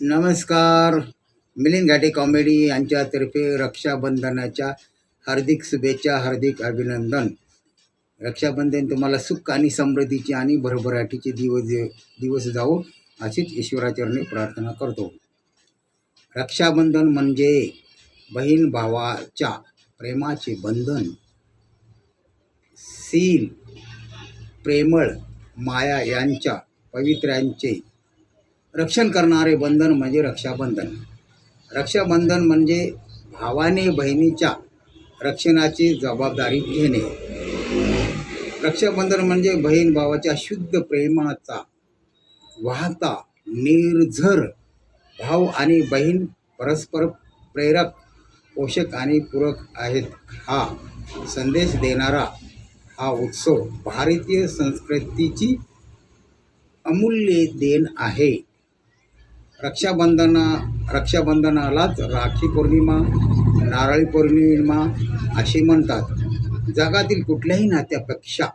नमस्कार. मिलिंद घाटे कॉमेडी यांच्यातर्फे रक्षाबंधनाच्या हार्दिक शुभेच्छा हार्दिक अभिनंदन. रक्षाबंधन तुम्हाला सुख आणि समृद्धीची आणि भरभराटीचे दिवस दिवस जावो अशीच ईश्वराचरणी प्रार्थना करतो. रक्षाबंधन म्हणजे बहीण भावाच्या प्रेमाचे बंधन. सील प्रेमळ माया यांच्या पवित्र्यांचे रक्षण करणारे बंधन म्हणजे रक्षाबंधन. रक्षाबंधन म्हणजे भावाने बहिणीच्या रक्षणाची जबाबदारी घेणे. रक्षाबंधन म्हणजे बहीण भावाच्या शुद्ध प्रेमाचा वाहता निर्झर भाव आणि बहीण परस्पर प्रेरक पोषक आणि पूरक आहेत. हा संदेश देणारा हा उत्सव भारतीय संस्कृतीची अमूल्य देण आहे. रक्षाबंधना रक्षाबंधनालाच राखी पौर्णिमा नारळी पौर्णिमा असे म्हणतात. जगातील कुठल्याही नात्यापेक्षा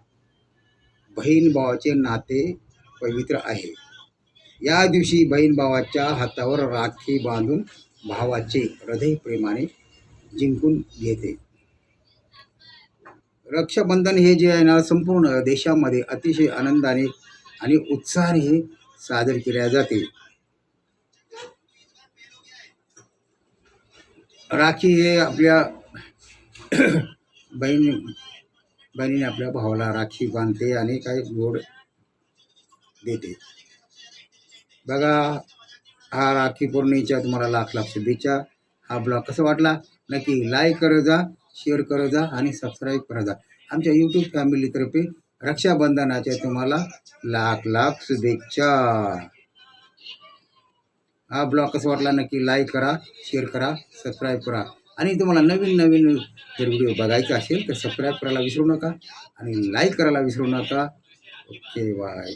बहीण भावाचे नाते पवित्र आहे. या दिवशी बहीण भावाच्या हातावर राखी बांधून भावाचे हृदय प्रेमाने जिंकून घेते. रक्षाबंधन हे जे आहे ना संपूर्ण देशामध्ये अतिशय आनंदाने आणि उत्साहाने साजरे केले जाते. राखी हे आपल्या बहीण बहिणीने आपल्या भावाला राखी बांधते आणि काही गोड देते. बघा हा राखी पौर्णिमेच्या तुम्हाला लाख लाख शुभेच्छा. हा ब्लॉग कसा वाटला? नक्की लाईक करत जा शेअर करत जा आणि सबस्क्राईब करत जा. आमच्या यूट्यूब फॅमिलीतर्फे रक्षाबंधनाच्या तुम्हाला लाख लाख शुभेच्छा. हा ब्लॉग कसा वाटला नक्की लाईक करा शेअर करा सबस्क्राईब करा. आणि तुम्हाला नवीन नवीन जर व्हिडिओ बघायचा असेल तर सबस्क्राईब करायला विसरू नका आणि लाईक करायला विसरू नका. Okay bye